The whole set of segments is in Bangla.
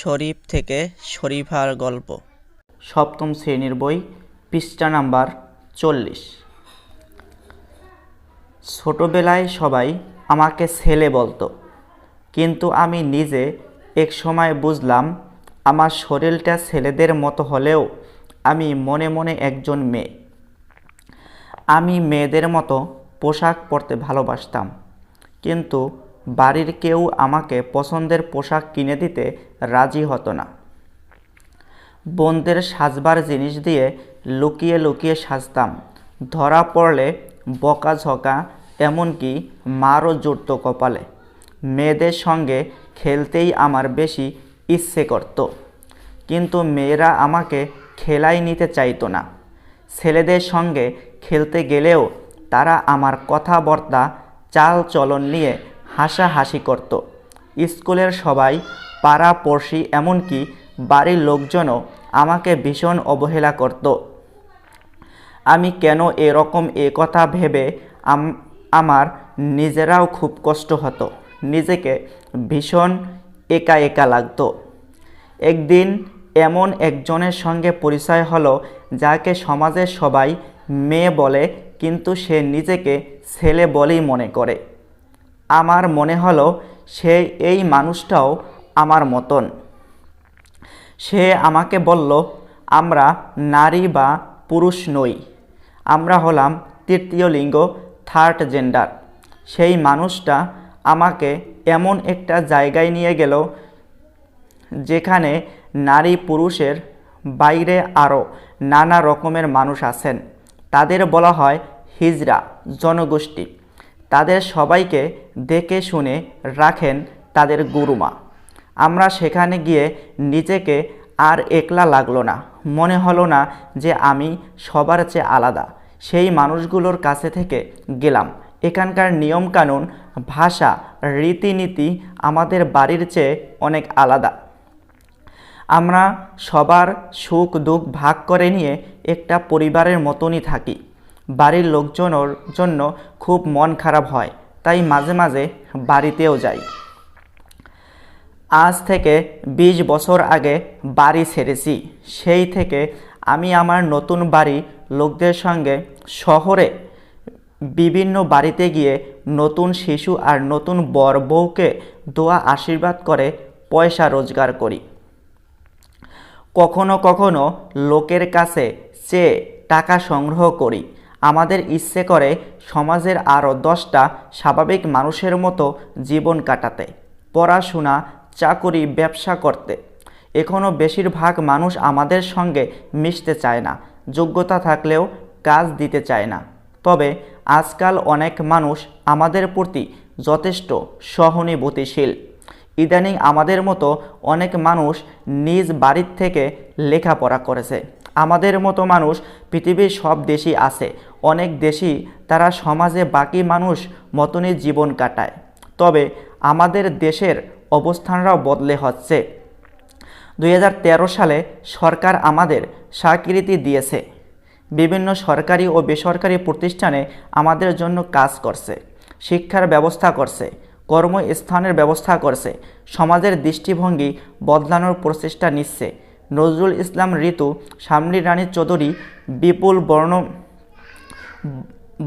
শরীফ থেকে শরীফার গল্প। সপ্তম শ্রেণির বই, পৃষ্ঠা নাম্বার চল্লিশ। ছোটবেলায় সবাই আমাকে ছেলে বলতো, কিন্তু আমি নিজে এক সময় বুঝলাম, আমার শরীরটা ছেলেদের মতো হলেও আমি মনে মনে একজন মেয়ে। আমি মেয়েদের মতো পোশাক পরতে ভালোবাসতাম, কিন্তু বাড়ির কেউ আমাকে পছন্দের পোশাক কিনে দিতে রাজি হতো না। বোনদের সাজবার জিনিস দিয়ে লুকিয়ে লুকিয়ে সাজতাম। ধরা পড়লে বকাঝকা, এমনকি মারও জুটত কপালে। মেয়েদের সঙ্গে খেলতেই আমার বেশি ইচ্ছে করত। কিন্তু মেয়েরা আমাকে খেলাই নিতে চাইতো না। ছেলেদের সঙ্গে খেলতে গেলেও তারা আমার কথাবার্তা চাল চলন নিয়ে হাসাহাসি করত। স্কুলের সবাই পাড়া পড়শি এমনকি বাড়ির লোকজনও আমাকে ভীষণ অবহেলা করত। আমি কেন এরকম এ কথা ভেবে আম- আমার নিজেরাও খুব কষ্ট হতো। নিজেকে ভীষণ একা একা লাগতো। একদিন এমন একজনের সঙ্গে পরিচয় হলো, যাকে সমাজের সবাই মেয়ে বলে, কিন্তু সে নিজেকে ছেলে বলেই মনে করে। আমার মনে হলো সে এই মানুষটাও আমার মতন। সে আমাকে বলল, আমরা নারী বা পুরুষ নই। আমরা হলাম তৃতীয় লিঙ্গ থার্ড জেন্ডার সেই মানুষটা আমাকে এমন একটা জায়গায় নিয়ে গেল, যেখানে নারী পুরুষের বাইরে আরও নানা রকমের মানুষ আছেন। তাদের বলা হয় হিজরা, জনগোষ্ঠী। তাদের সবাইকে দেখে শুনে রাখেন তাদের গুরুমা। আমরা সেখানে গিয়ে নিজেকে আর একলা লাগল না। মনে হলো না যে আমি সবার চেয়ে আলাদা। সেই মানুষগুলোর কাছে থেকে গেলাম। এখানকার নিয়মকানুন, ভাষা, রীতিনীতি আমাদের বাড়ির চেয়ে অনেক আলাদা। আমরা সবার সুখ দুঃখ ভাগ করে নিয়ে একটা পরিবারের মতনই থাকি। বাড়ির লোকজনের জন্য খুব মন খারাপ হয়, তাই মাঝে মাঝে বাড়িতেও যাই। আজ থেকে ২০ বছর আগে বাড়ি ছেড়েছি, সেই থেকে আমি আমার নতুন বাড়ি লোকদের সঙ্গে শহরে বিভিন্ন বাড়িতে গিয়ে নতুন শিশু আর নতুন বর বউকে দোয়া আশীর্বাদ করে পয়সা রোজগার করি। কখনো কখনো লোকের কাছে চেয়ে টাকা সংগ্রহ করি আমাদের ইচ্ছে করে সমাজের আরও দশটা স্বাভাবিক মানুষের মতো জীবন কাটাতে, পড়াশোনা, চাকরি, ব্যবসা করতে। এখনও বেশিরভাগ মানুষ আমাদের সঙ্গে মিশতে চায় না, যোগ্যতা থাকলেও কাজ দিতে চায় না। তবে আজকাল অনেক মানুষ আমাদের প্রতি যথেষ্ট সহানুভূতিশীল। ইদানিং আমাদের মতো অনেক মানুষ নিজ বাড়ির থেকে লেখাপড়া করেছে। আমাদের মতো মানুষ পৃথিবীর সব দেশই আছে। অনেক দেশই তারা সমাজে বাকি মানুষ মতনই জীবন কাটায়। তবে আমাদের দেশের অবস্থানরাও বদলে হচ্ছে। দু হাজার তেরো সালে সরকার আমাদের স্বীকৃতি দিয়েছে। বিভিন্ন সরকারি ও বেসরকারি প্রতিষ্ঠানে আমাদের জন্য কাজ করছে, শিক্ষার ব্যবস্থা করছে, কর্মস্থানের ব্যবস্থা করছে, সমাজের দৃষ্টিভঙ্গি বদলানোর প্রচেষ্টা নিচ্ছে। নজরুল ইসলাম ঋতু, শামলি রানী চৌধুরী, বিপুল বর্ণ,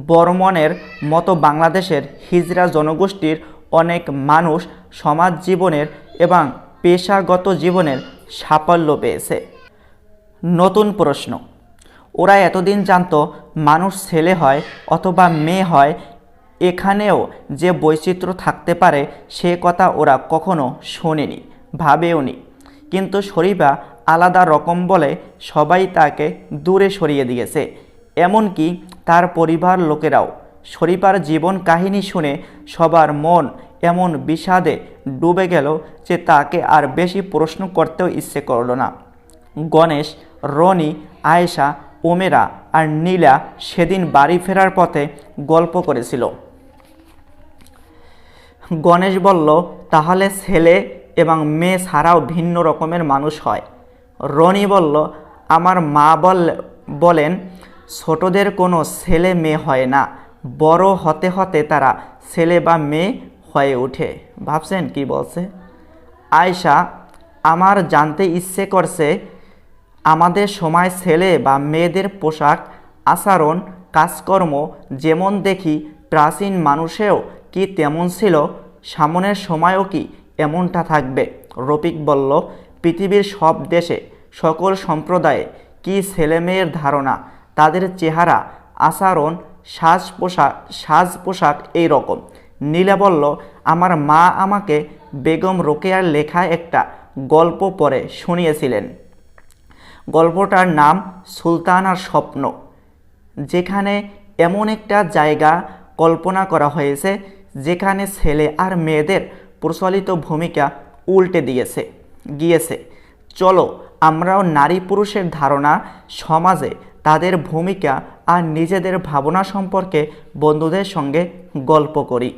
বর্মনের মতো বাংলাদেশের হিজরা জনগোষ্ঠীর অনেক মানুষ সমাজ জীবনের এবং পেশাগত জীবনের সাফল্য পেয়েছে। নতুন প্রশ্ন, ওরা এতদিন জানতো মানুষ ছেলে হয় অথবা মেয়ে হয়, এখানেও যে বৈচিত্র্য থাকতে পারে সে কথা ওরা কখনো শোনেনি, ভাবেওনি। কিন্তু শরীফা আলাদা রকম বলে সবাই তাকে দূরে সরিয়ে দিয়েছে। এমনকি তার পরিবার লোকেরাও। শরীফার জীবন কাহিনী শুনে সবার মন এমন বিষাদে ডুবে গেল যে তাকে আর বেশি প্রশ্ন করতেও ইচ্ছে করল না। গণেশ, রনি, আয়েশা ওমেরা আর নীলা সেদিন বাড়ি ফেরার পথে গল্প করেছিল। গণেশ বলল, তাহলে ছেলে এবং মেয়ে ছাড়াও ভিন্ন রকমের মানুষ হয়। রনি বলল, আমার মা বল, বলেন, ছোটদের কোনো ছেলে মেয়ে হয় না, বড় হতে হতে তারা ছেলে বা মেয়ে হয়ে ওঠে। ভাবছেন কি বলছে? আয়শা, আমার জানতে ইচ্ছে করছে, আমাদের সময় ছেলে বা মেয়েদের পোশাক, আচরণ, কাজকর্ম যেমন দেখি, প্রাচীন মানুষেও কি তেমন ছিল, সামনের সময়ও কি এমনটা থাকবে? রফিক বলল, পৃথিবীর সব দেশে সকল সম্প্রদায়ে কি ছেলে মেয়ের ধারণা? তাদের চেহারা, আচরণ সাজ পোশাক সাজ পোশাক এই রকম। নীলা বলল, আমার মা আমাকে বেগম রোকেয়ার লেখা একটা গল্প পড়ে শুনিয়েছিলেন। গল্পটার নাম সুলতানার স্বপ্ন। যেখানে এমন একটা জায়গা কল্পনা করা হয়েছে, যেখানে ছেলে আর মেয়েদের প্রচলিত ভূমিকা উল্টে দিয়েছে, গিয়েছে। চলো আমরাও নারী পুরুষের ধারণা, সমাজে তাদের ভূমিকা আর নিজেদের ভাবনা সম্পর্কে বন্ধুদের সঙ্গে গল্প করি।